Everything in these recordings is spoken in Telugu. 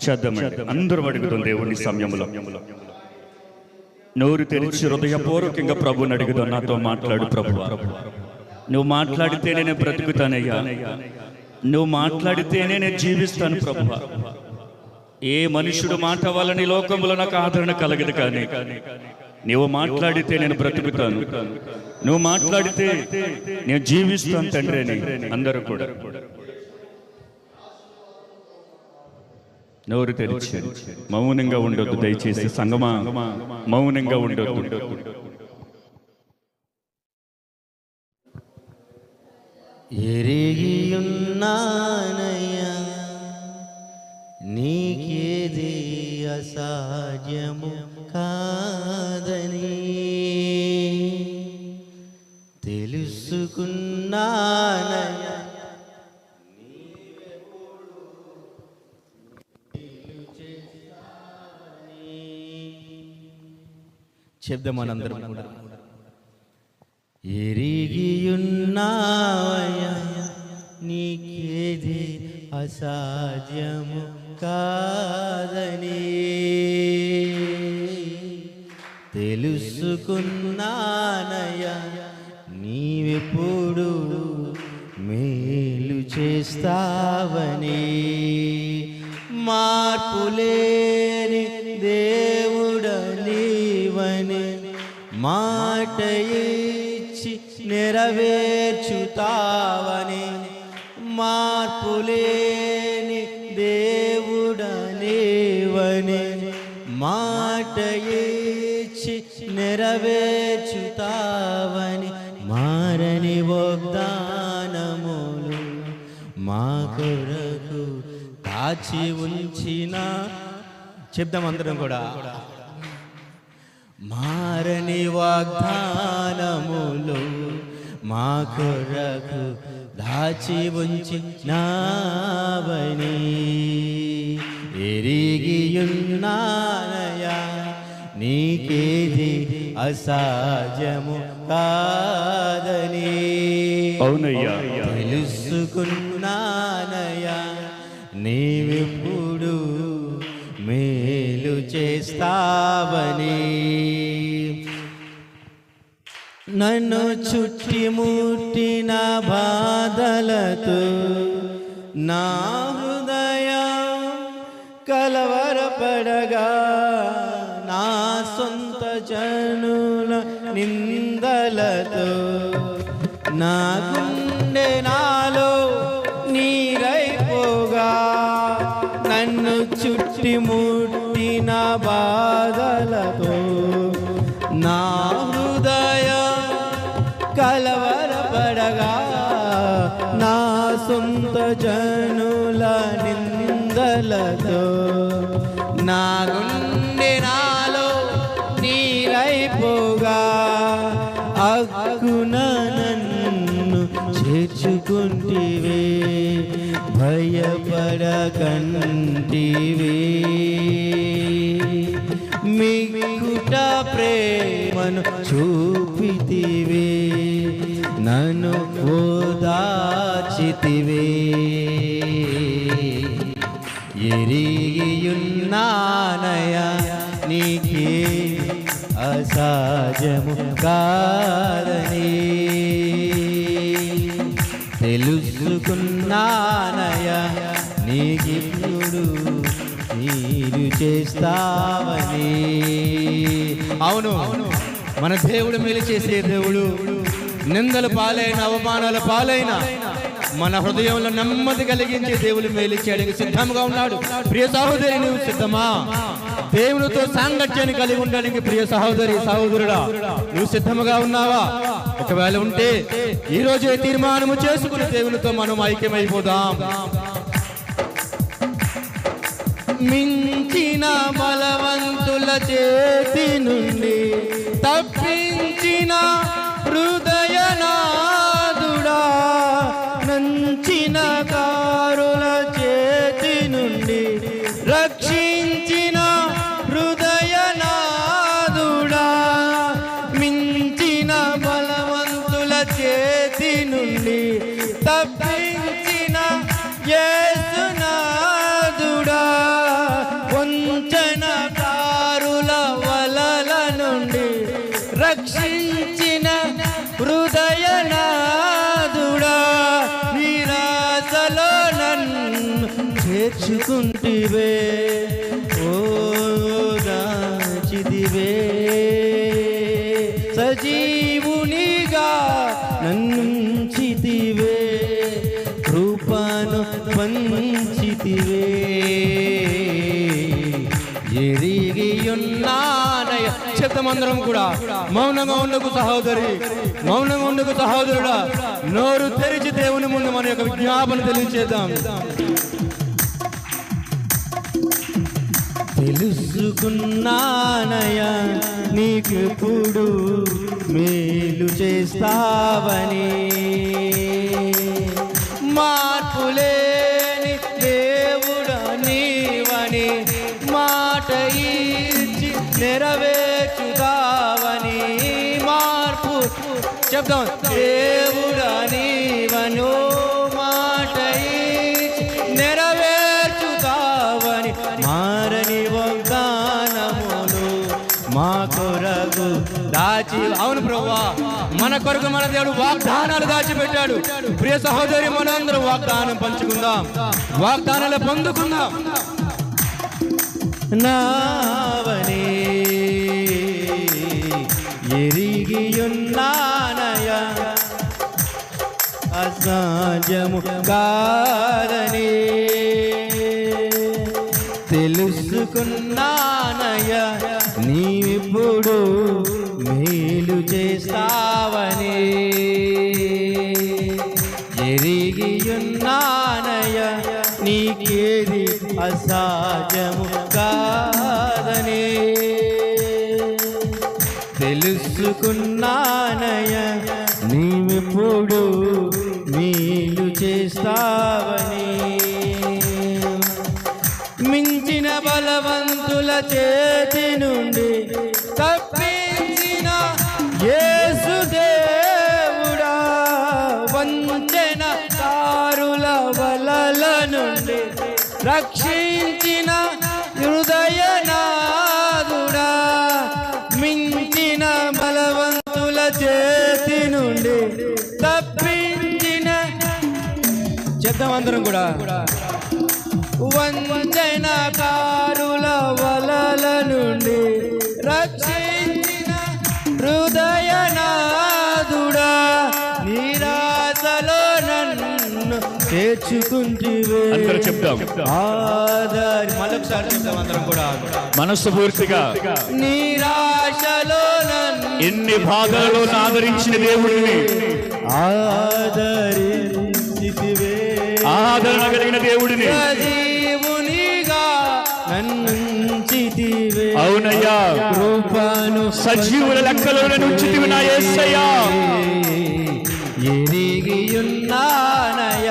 చేద్దామండి. అందరూ అడుగుతుంది దేవుని సమయంలో నోరు తెరిచి హృదయపూర్వకంగా ప్రభుని అడుగుదాం నాతో మాట్లాడు ప్రభు నువ్వు మాట్లాడితేనే నేను బ్రతుకుతానయ్యా. నువ్వు మాట్లాడితేనే నేను జీవిస్తాను ప్రభు ఏ మనుషుడు మాట వల్ల ఈ లోకంలో నాకు ఆదరణ కలగదు కానీ నువ్వు మాట్లాడితే నేను బ్రతుకుతాను. నువ్వు మాట్లాడితే నేను జీవిస్తాను తండ్రి అందరూ కూడా. నోరు తెరిచి మౌనంగా ఉండొద్దు దయచేసి సంగమా మౌనంగా ఉండొద్దు. ఎరిగియున్నా చెప్దాం మనందరం కూడా. ఎరిగియున్నావయ్యా నీకేది అసాధ్యము కాదని. తెలుసుకున్నానయ్యా నీవెప్పుడు మేలు చేస్తావని. మార్పులేని మాట ఇచ్చి నెరవేర్చుతావని మార్పులేని దేవుడనేవని మాట ఇచ్చి నెరవేర్చుతావని మారని వాగ్దానములు మా కొరకు కాచి ఉంచిన. చెప్దాం అందరం కూడా. మారని వాగ్దానములు మా కొరకు దాచి ఉంచి నావని ఎరిగియున్నానయా నీకేది అసాధ్యము కాదని. అవునయ్యా. తెలుసుకున్నానయా నీవిప్పుడు మేలు చేస్తావని. నన్ను చుట్టి ముట్టిన బాధలతో నా హృదయ కలవరపడగా నా సొంత జనుల నిందలతో నా గుండె నాలో నీరైపోగా నన్ను చుట్టి ముట్టిన బాధలతో నా సొంత జనుల నిందలతో నా గుండె నాలో నీరైపోగా. అగ్గున నన్ను చేర్చుకుంటివే భయపడకంటివే. మిగుట ప్రేమను చూపితివే నన్ను ఓదార్చితివే ఎరిగియున్నానయా నీకే అసాధ్యము కాదని. తెలుసుకున్నానయ నీకిప్పుడు మీరు చేస్తావని. అవును మన దేవుడు మేలు చేసే దేవుడు నిందలు పాలైన అవమానాల పాలైన మన హృదయంలో నెమ్మది కలిగించే దేవుడు మేలు సిద్ధంగా ఉన్నాడు. ప్రియ సహోదరి నువ్వు సిద్ధమా? దేవునితో సాంగత్యాన్ని కలిగి ఉండడానికి ప్రియ సహోదరి సహోదరుడా నువ్వు సిద్ధముగా ఉన్నావా? ఒకవేళ ఉంటే ఈ రోజే తీర్మానము చేసుకుని దేవునితో మనం ఐక్యమైపోదాం. మించిన బలవంతుల చేతి నుండి తప్పించిన హృదయనా రక్షించిన హృదయనాదుడా నీరాజలో నన్ను చేర్చుకుంటివే. ఓ దాచిదివే. సజీవునిగా నన్ను ఉన్నానయ అందరం కూడా. మౌనంగా ఉండకు సహోదరి. మౌనంగా ఉండకు సహోదరుడా. నోరు తెరిచి దేవుని ముందు మన యొక్క విజ్ఞాపన తెలియచేద్దాం. తెలుసుకున్నానయ నీకెప్పుడు మేలు చేస్తావని. మార్పులేని దేవుడ నీవని. మాట ఇచ్చి నెరవే చెప్దాం. దేవుడా నీవను మాట ఇచ్చి నెరవేర్చుతావని మారని వాగ్దానములు మా కొరకు దాచి అవును ప్రభా మన కొరకు మన దేవుడు వాగ్దానాలు దాచిపెట్టాడు. ప్రియ సహోదరి మనందరం వాగ్దానం పంచుకుందాం. వాగ్దానాలు పొందుకుందాం. నావనే ఎరిగియున్నా అసాధ్యము కాదని తెలుసుకున్నానయ నీవిప్పుడు మేలు చేస్తావని. ఎరిగియున్నానయ నీకేది అసాధ్యము కాదని. తెలుసుకున్నానయ నీవిప్పుడు చేస్తావని. మించిన బలవంతుల చేతి నుండి తప్పించిన యేసుదేవుడా వంచన దారుల వలల నుండి రక్షించిన చెప్దాం అందరం కూడా. వంచన కారుల వలల నుండి రక్షించిన హృదయనాదుడా నిరాశలో నన్ను చేర్చుకుంటివే. అందరూ చెప్దాం. ఆధారి మళ్ళొకసారి చెప్తాం అందరం కూడా. మనస్సు పూర్తిగా నిరాశలో నన్ను ఎన్ని బాధలలో ఆదరించిన దేవుడిని. ఆదరించితివే ఆదరణ కలిగిన దేవుడిని. సజీవునిగా నన్నుంచితివే. అవునయ్యా. కృపను సజీవుల లెక్కలోనే ఉంచితివి నా యేసయ్యా. ఎరిగియున్నానయ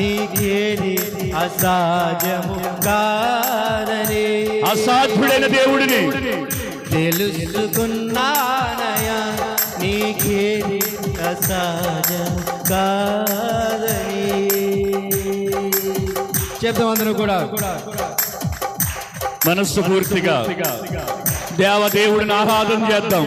నీకేది అసాధ్యము కాదని. అసాధ్యుడైన దేవుడిని. తెలుసుకున్నానయ నీకేది అసాధ్యము కాదని చేద్దాం అందరూ కూడా. మనస్సు పూర్తిగా. దేవదేవుడిని ఆరాధన చేద్దాం.